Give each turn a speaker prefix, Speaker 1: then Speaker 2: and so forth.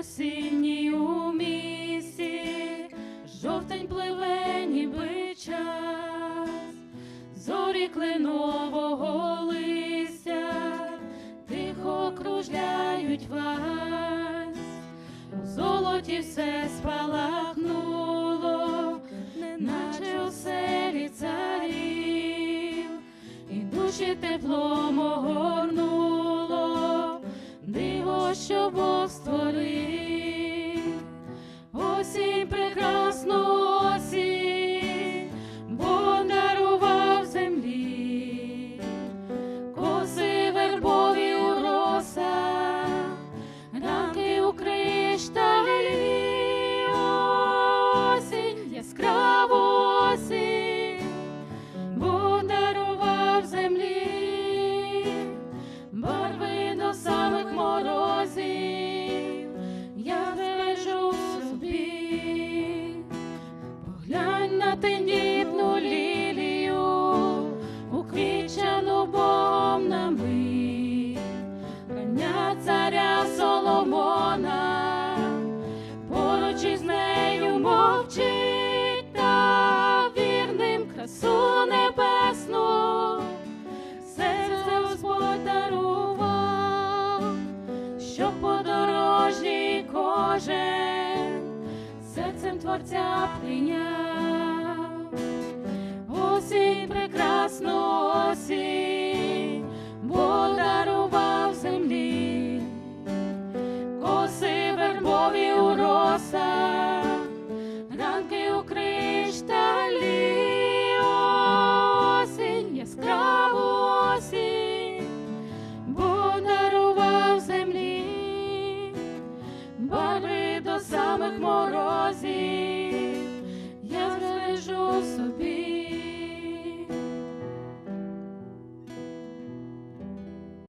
Speaker 1: осінній у місті, жовтень пливе, ніби час, зорі кленового листя, тихо кружляють вас, у золоті все спалахнуло, неначе оселі царів, і душі теплом огорнуло, диво, що Бог на тендітну лілію, уквічену Богом на царя Соломона, поруч із нею мовчить та вірним красу небесну, серце Господь що подорожній кожен серцем Творця прийняв. Осінь, дарував землі, коси у росах, ранки у